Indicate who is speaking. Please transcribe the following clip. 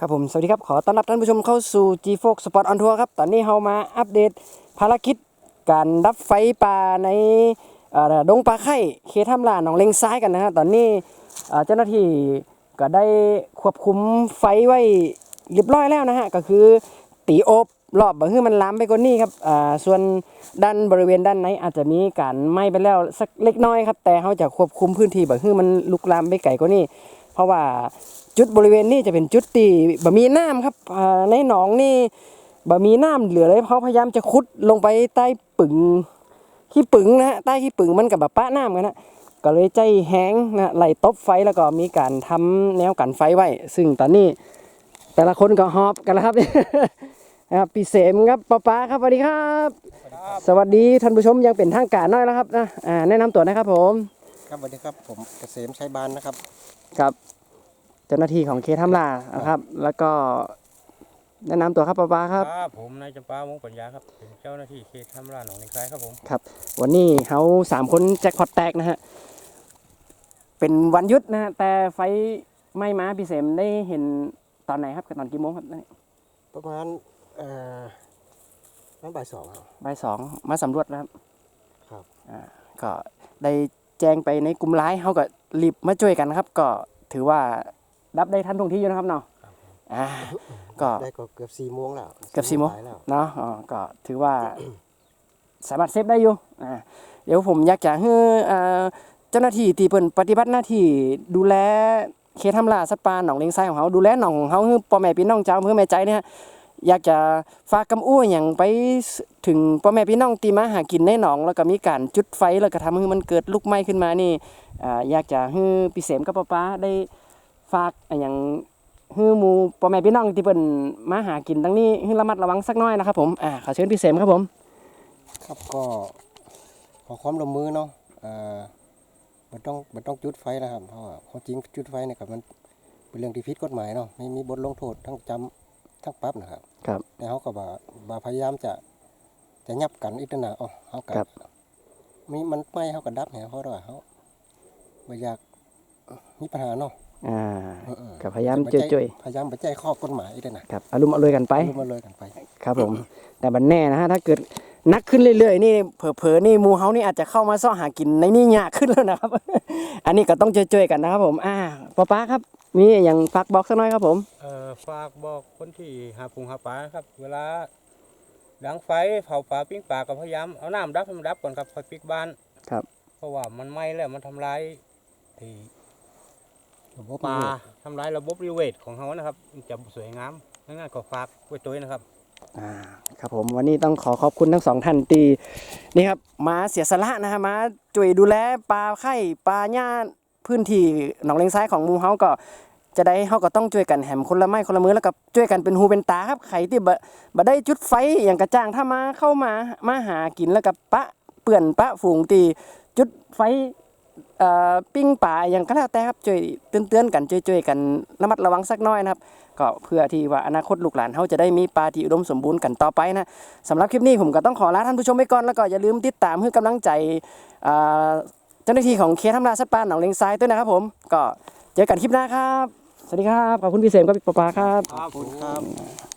Speaker 1: ครับผมสวัสดีครับ ขอต้อนรับท่านผู้ชมเข้าสู่ G f o x Sport on Tour ครับ ตอนนี้เรามาอัปเดตภารกิจการดับไฟป่าในดงปลาไข่เขตถ้ำลาหนองเลงซ้ายกันนะฮะตอนนี้เจ้าหน้าที่ก็ได้ควบคุมไฟไว้เรียบร้อยแล้วนะฮะก็คือตีโอบรอบบางคือมันลามไปกว่านี้ครับอ่าส่วนด้านบริเวณด้านในอาจจะมีการไหม้ไปแล้วสักเล็กน้อยครับแต่เขาจะควบคุมพื้นที่บางคือมันลุกลามไปไกลกว่านี้ เพราะว่าจุดบริเวณนี้จะเป็นจุดที่บะมีน้ำครับในหนองนี่บะมีน้ำเหลือเลยเขาพยายามจะขุดลงไปใต้ปึงขี้ปึงนะฮะใต้ขี้ปึงมันกับแบบป้าน้ำกันนะก็เลยใจแห้งนะไหลตบไฟแล้วก็มีการทำแนวกันไฟไว้ ซึ่งตอนนี้แต่ละคนก็หอบกันแล้วครับนะครับพี่เสมครับป้าป้าครับสวัสดีครับ สวัสดีท่านผู้ชมยังเป็นทางการน้อยแล้วครับนะแนะนำตัวนะครับผม
Speaker 2: ครับสวัสดีครับผมเกษมชัยบานนะครับ
Speaker 1: กับ เจ้าหน้าที่ของเคทำลานะครับ แล้วก็แนะนำตัวครับป้าป้าครับ
Speaker 3: ครับผมนายจำปาวงปัญญาครับเป็นเจ้าหน้าที่เขตทำร้านหนองเลงซ้ายครับผม
Speaker 1: วันนี้เขาสามคนแจ็คพอตแตกนะฮะเป็นวันหยุดนะฮะแต่ไฟไหม้มาพี่เสมได้เห็นตอนไหนครับตอนกี่โมงครับ
Speaker 2: ประมาณเอ่อน้ำบ่ายสองครับ
Speaker 1: บ่ายสองมาสำรวจนะครับ
Speaker 2: ครับ
Speaker 1: อ่าก็ได้ แจ้งไปในกลุ่มไลน์เขาก็รีบมาช่วยกันนะครับ ก็ถือว่ารับได้ทันท่วงทีอยู่นะครับเนาะอ่าก็
Speaker 2: ได้ก็เกือบสี่โมงแล้ว
Speaker 1: เกือบสี่โมงา
Speaker 2: ยแล้ว
Speaker 1: เนาะอ๋อก็ถือว่าสามารถเซฟได้อยู่อ่าเดี๋ยวผมอยากจะให้อ่าเจ้าหน้าที่ที่เปิ่นปฏิบัติหน้าที่ดูแลเขตทำลาสัตว์ป่าหนองเลงไซของเขาดูแลหนองของเขาคือพ่อแม่พี่น้องเจ้าเพื่อแม่ใจเนี่ย อยากจะฝากกำอู้อย่างไปถึงพ่อแม่พี่น้องตีมาหากินในหนอง แล้วก็มีการจุดไฟแล้วก็ทำให้มันเกิดลุกไหม้ขึ้นมานี่อยากจะให้พี่เสมกับป้าป้าได้ฝากอย่างให้หมู่พ่อแม่พี่น้องที่เปิ่นมาหากินตั้งนี้ให้ระมัดระวังสักน้อยนะครับผมอ่าขอเชิญพี่เสมครับผม
Speaker 2: ครับก็ขอความร่วมมือเนาะอ่อมันต้องมันต้องจุดไฟนะครับเพราะว่าจริงจุดไฟเนี่ยกับมันเป็นเรื่องที่ผิดกฎหมายเนาะไม่มีบทลงโทษทั้งจำ ทั้งปรับนะครับ
Speaker 1: ครับ
Speaker 2: แต่เขาก็บ่าบ่าพยายามจะจะยับกันอีกนั่นนะอ๋อเขากั
Speaker 1: ครับ
Speaker 2: มีมันไม่เขาก็ดับเนี่ยเพราะว่าเขาไม่อยากมีปัญหาเนาะ
Speaker 1: อ่า
Speaker 2: เออๆ
Speaker 1: ก็พยายาม
Speaker 2: ไปใจ
Speaker 1: ช่วย
Speaker 2: พยายามไปใจข้อกฎหมายอีกด้วยนะครับ
Speaker 1: อารมณ์อร่วยกันไป
Speaker 2: รู้มาเลยกันไป
Speaker 1: ครับผม แต่บันแน่นะฮะถ้าเกิดนักขึ้นเรื่อยๆนี่เผลอๆนี่หมูเฮานี่อาจจะเข้ามาซ่อหากินในนี่ยากขึ้นแล้วนะครับ อันนี้ก็ต้องช่วยๆกันนะครับผม อ่าป้าป้าครับ มีอย่างฝากบอกสักหน่อยครับผม
Speaker 3: เอ่อฝากบอกคนที่หาปุงหาปลาครับ เวลาดังไฟเผาปลาปิ้งปลาก็พยายามเอาน้ำดับให้มันดับก่อนครับค่อยปิกบ้าน
Speaker 1: ครับ
Speaker 3: เพราะว่ามันไหม้แล้วมันทำลายไอ้
Speaker 2: ระบบ
Speaker 3: ปลา
Speaker 2: นิเวศ
Speaker 3: ทำลายระบบนิเวศของเขานะครับมันจะสวยงามงั้นก็ฝากไว้ตัวนี้นะครับ
Speaker 1: อ่าครับผมวันนี้ต้องขอขอบคุณทั้งสองท่านตีนี่ครับมาเสียสละนะฮะมาช่วยดูแลปลาไข่ปลาหญ้าพื้นที่หนองเลงซ้ายของหมูเฮาก็ จะได้เฮาก็ต้องช่วยกันแหมคนละไม้คนละมือแล้วก็ช่วยกันเป็นหูเป็นตาครับใครที่บ่บ่ได้จุดไฟอย่างกระจ่างถ้ามาเข้ามามาหากินแล้วก็ปะเปื่อนปะฝูงตีจุดไฟเอ่อปิ้งป่าอย่างก็แล้วแต่ครับช่วยเตือนๆกันช่วยๆกันระมัดระวังสักหน้อยนะครับ ก็เพื่อที่ว่าอนาคตลูกหลานเขาจะได้มีปลาที่อุดมสมบูรณ์กันต่อไปนะสำหรับคลิปนี้ผมก็ต้องขอลาท่านผู้ชมไปก่อนแล้วก็อย่าลืมติดตามให้กำลังใจอ่าเจ้าหน้าที่ของเคทำลาสัตว์ป่าหนองเลงทรายด้วยนะครับผม ก็เจอกันคลิปหน้าครับ สวัสดีครับ ขอบคุณพี่เสมกับพี่ปอปาครับ
Speaker 2: ขอบคุณครับ